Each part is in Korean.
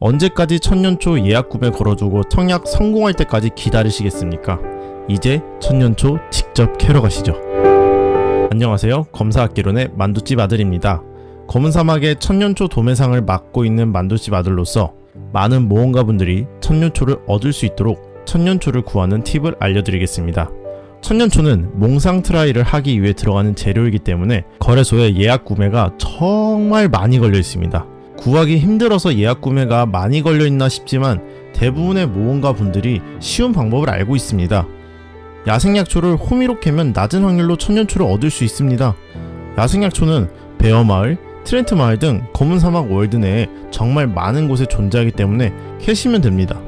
언제까지 천년초 예약 구매 걸어두고 청약 성공할 때까지 기다리시겠습니까? 이제 천년초 직접 캐러 가시죠. 안녕하세요. 검사학개론의 만두집 아들입니다. 검은 사막의 천년초 도매상을 맡고 있는 만두집 아들로서 많은 모험가 분들이 천년초를 얻을 수 있도록 천년초를 구하는 팁을 알려드리겠습니다. 천년초는 몽상 트라이를 하기 위해 들어가는 재료이기 때문에 거래소에 예약 구매가 정말 많이 걸려 있습니다. 구하기 힘들어서 예약 구매가 많이 걸려 있나 싶지만 대부분의 모험가 분들이 쉬운 방법을 알고 있습니다. 야생약초를 호미로 캐면 낮은 확률로 천년초를 얻을 수 있습니다. 야생약초는 베어마을, 트렌트 마을 등 검은 사막 월드 내에 정말 많은 곳에 존재하기 때문에 캐시면 됩니다.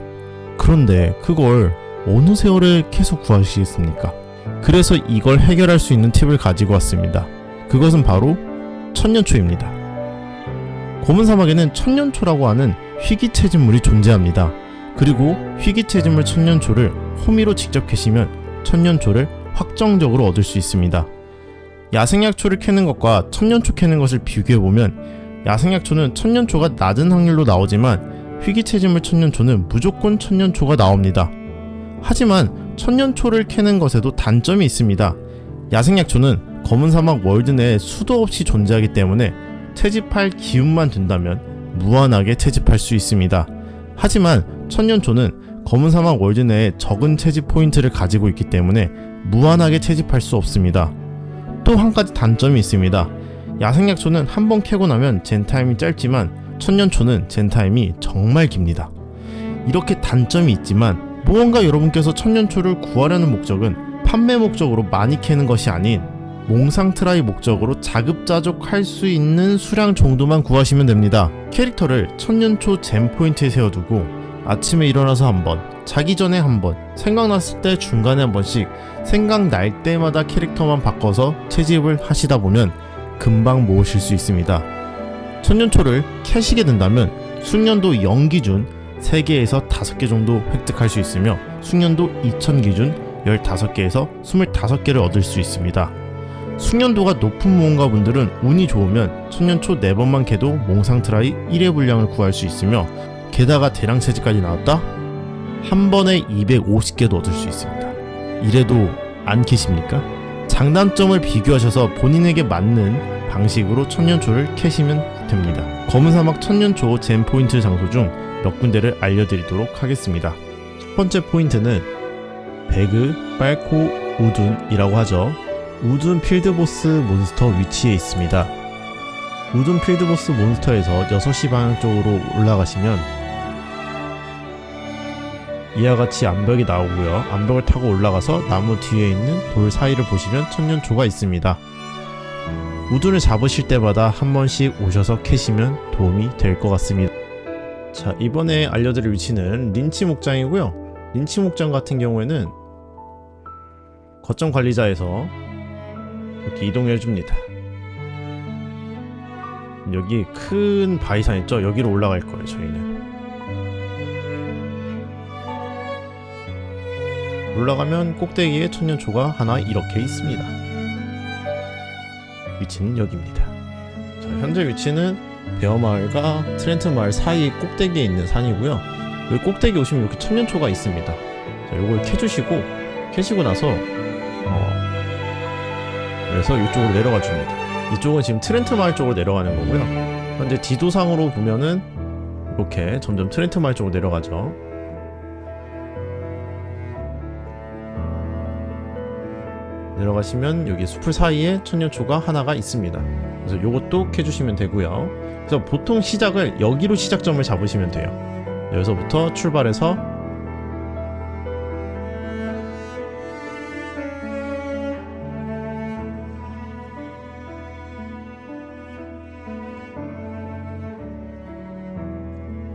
그런데 그걸 어느 세월에 캐서 구하시겠습니까? 그래서 이걸 해결할 수 있는 팁을 가지고 왔습니다. 그것은 바로 천년초입니다. 검은 사막에는 천년초라고 하는 희귀체진물이 존재합니다. 그리고 희귀체진물 천년초를 호미로 직접 캐시면 천년초를 확정적으로 얻을 수 있습니다. 야생약초를 캐는 것과 천년초 캐는 것을 비교해보면 야생약초는 천년초가 낮은 확률로 나오지만 희귀체진물 천년초는 무조건 천년초가 나옵니다. 하지만 천년초를 캐는 것에도 단점이 있습니다. 야생약초는 검은 사막 월드 내에 수도 없이 존재하기 때문에 채집할 기운만 된다면 무한하게 채집할 수 있습니다. 하지만 천년초는 검은 사막 월드 내에 적은 채집 포인트를 가지고 있기 때문에 무한하게 채집할 수 없습니다. 또 한 가지 단점이 있습니다. 야생약초는 한 번 캐고 나면 젠타임이 짧지만 천년초는 젠타임이 정말 깁니다. 이렇게 단점이 있지만 무언가 여러분께서 천년초를 구하려는 목적은 판매 목적으로 많이 캐는 것이 아닌 몽상 트라이 목적으로 자급자족 할 수 있는 수량 정도만 구하시면 됩니다. 캐릭터를 천년초 잼 포인트에 세워두고 아침에 일어나서 한 번, 자기 전에 한 번, 생각났을 때 중간에 한 번씩 생각날 때마다 캐릭터만 바꿔서 채집을 하시다 보면 금방 모으실 수 있습니다. 천년초를 캐시게 된다면 숙련도 0 기준 3개에서 5개 정도 획득할 수 있으며 숙련도 2000 기준 15개에서 25개를 얻을 수 있습니다. 숙련도가 높은 모험가 분들은 운이 좋으면 천년초 4번만 캐도 몽상 트라이 1회 분량을 구할 수 있으며 게다가 대량 채집까지 나왔다? 한 번에 250개도 얻을 수 있습니다. 이래도 안 캐십니까? 장단점을 비교하셔서 본인에게 맞는 방식으로 천년초를 캐시면 됩니다. 검은 사막 천년초 잼 포인트 장소 중 몇 군데를 알려드리도록 하겠습니다. 첫 번째 포인트는 배그, 빨코, 우둔이라고 하죠. 우둔 필드보스 몬스터 위치에 있습니다. 우둔 필드보스 몬스터에서 6시 방향 쪽으로 올라가시면 이와 같이 암벽이 나오고요. 암벽을 타고 올라가서 나무 뒤에 있는 돌 사이를 보시면 천년초가 있습니다. 우둔을 잡으실 때마다 한 번씩 오셔서 캐시면 도움이 될 것 같습니다. 자, 이번에 알려드릴 위치는 린치 목장이고요. 린치 목장 같은 경우에는 거점 관리자에서 이렇게 이동해 줍니다. 여기 큰 바위산 있죠? 여기로 올라갈 거예요, 저희는. 올라가면 꼭대기에 천년초가 하나 이렇게 있습니다. 위치는 여기입니다. 자, 현재 위치는 베어마을과 트렌트 마을 사이 꼭대기에 있는 산이고요. 여기 꼭대기 오시면 이렇게 천년초가 있습니다. 자, 요걸 캐주시고 캐시고 나서 어, 그래서 이쪽으로 내려가 줍니다. 이쪽은 지금 트렌트 마을 쪽으로 내려가는 거고요. 현재 지도상으로 보면은 이렇게 점점 트렌트 마을 쪽으로 내려가죠. 내려가시면 여기 숲을 사이에 천년초가 하나가 있습니다. 그래서 요것도 캐주시면 되고요. 그래서 보통 시작을 여기로 시작점을 잡으시면 돼요. 여기서부터 출발해서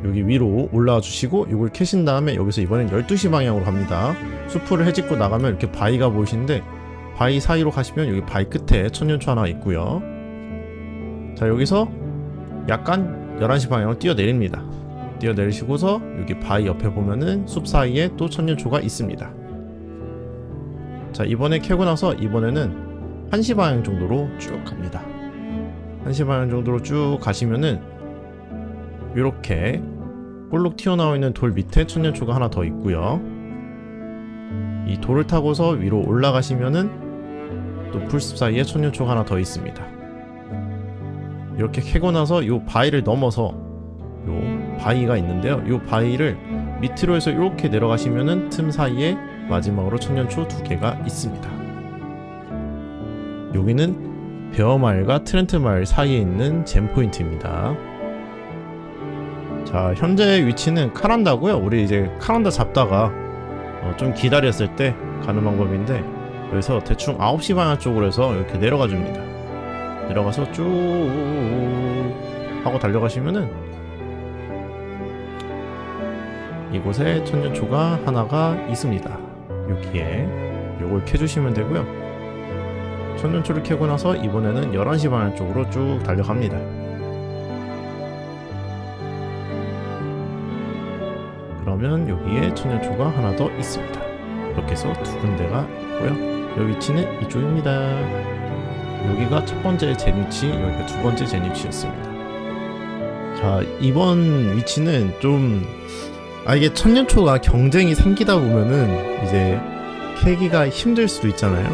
여기 위로 올라와 주시고 이걸 캐신 다음에 여기서 이번엔 12시 방향으로 갑니다. 숲을 헤집고 나가면 이렇게 바위가 보이시는데 바위 사이로 가시면 여기 바위 끝에 천년초 하나 있고요. 자 여기서 약간 11시 방향으로 뛰어내립니다. 뛰어내리시고서 여기 바위 옆에 보면은 숲 사이에 또 천년초가 있습니다. 자 이번에 캐고 나서 이번에는 1시 방향 정도로 쭉 갑니다. 1시 방향 정도로 쭉 가시면은 이렇게 볼록 튀어나와 있는 돌 밑에 천년초가 하나 더 있고요. 이 돌을 타고서 위로 올라가시면은 또 풀숲 사이에 천년초가 하나 더 있습니다. 이렇게 캐고 나서 요 바위를 넘어서 요 바위가 있는데요. 요 바위를 밑으로 해서 이렇게 내려가시면은 틈 사이에 마지막으로 천년초 두 개가 있습니다. 여기는 베어마을과 트렌트 마을 사이에 있는 잼 포인트입니다. 자, 현재 위치는 카란다고요. 우리 이제 카란다 잡다가 어, 좀 기다렸을 때 가는 방법인데 그래서 대충 9시 방향 쪽으로 해서 이렇게 내려가 줍니다. 내려가서 쭉 하고 달려가시면은 이곳에 천년초가 하나가 있습니다. 여기에 요걸 캐주시면 되고요. 천년초를 캐고 나서 이번에는 11시 방향 쪽으로 쭉 달려갑니다. 그러면 여기에 천년초가 하나 더 있습니다. 이렇게 해서 두 군데가 있고요. 여기 위치는 이쪽입니다. 여기가 첫 번째 제니치, 여기가 두 번째 제니치였습니다. 자, 이번 위치는 좀 아 이게 천년초가 경쟁이 생기다 보면은 이제 캐기가 힘들 수도 있잖아요.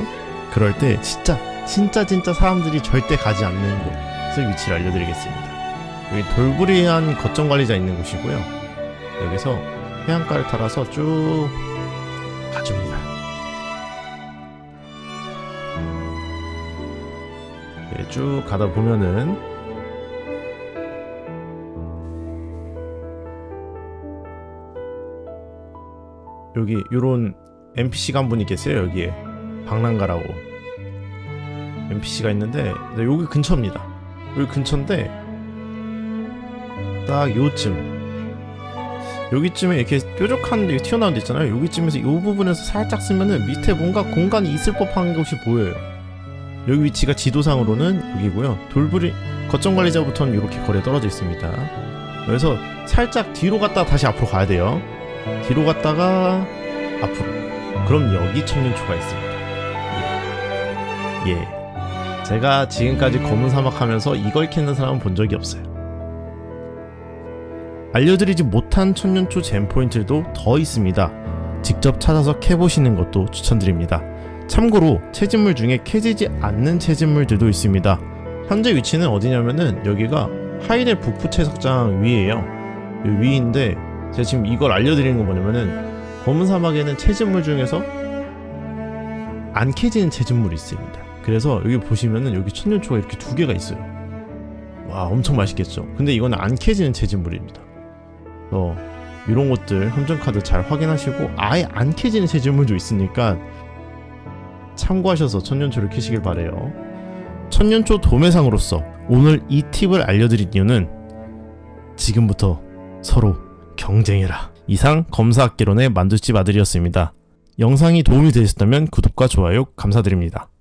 그럴 때 진짜 진짜 진짜 사람들이 절대 가지 않는 곳의 위치를 알려드리겠습니다. 여기 돌부리한 거점 관리자 있는 곳이고요. 여기서 해안가를 따라서 쭉 가줍니다. 네, 쭉 가다 보면은 여기 요런 NPC가 한 분이 계세요 여기에. 방랑가라고. NPC가 있는데 네, 여기 근처입니다. 여기 근처인데 딱 요쯤 여기쯤에 이렇게 뾰족한 데 튀어나온 데 있잖아요. 여기쯤에서 이 부분에서 살짝 쓰면은 밑에 뭔가 공간이 있을 법한 곳이 보여요. 여기 위치가 지도상으로는 여기고요. 돌부리 거점 관리자부터는 이렇게 거리에 떨어져 있습니다. 그래서 살짝 뒤로 갔다가 다시 앞으로 가야 돼요. 뒤로 갔다가 앞으로. 그럼 여기 천년초가 있습니다. 예. 예. 제가 지금까지 검은 사막 하면서 이걸 캐는 사람은 본 적이 없어요 알려드리지 못한 천년초 잼 포인트도 더 있습니다 직접 찾아서 캐보시는 것도 추천드립니다 참고로 채집물 중에 캐지지 않는 채집물들도 있습니다 현재 위치는 어디냐면은 여기가 하이델 북부 채석장 위에요 이 위인데 제가 지금 이걸 알려드리는 건 뭐냐면은 검은 사막에는 채집물 중에서 안 캐지는 채집물이 있습니다. 그래서 여기 보시면은 여기 천년초가 이렇게 두 개가 있어요. 와 엄청 맛있겠죠. 근데 이거는 안 캐지는 채집물입니다. 어 이런 것들 함정 카드 잘 확인하시고 아예 안 캐지는 채집물도 있으니까 참고하셔서 천년초를 캐시길 바래요. 천년초 도매상으로서 오늘 이 팁을 알려드린 이유는 지금부터 서로 경쟁해라. 이상 검사학개론의 만두집 아들이었습니다. 영상이 도움이 되셨다면 구독과 좋아요 감사드립니다.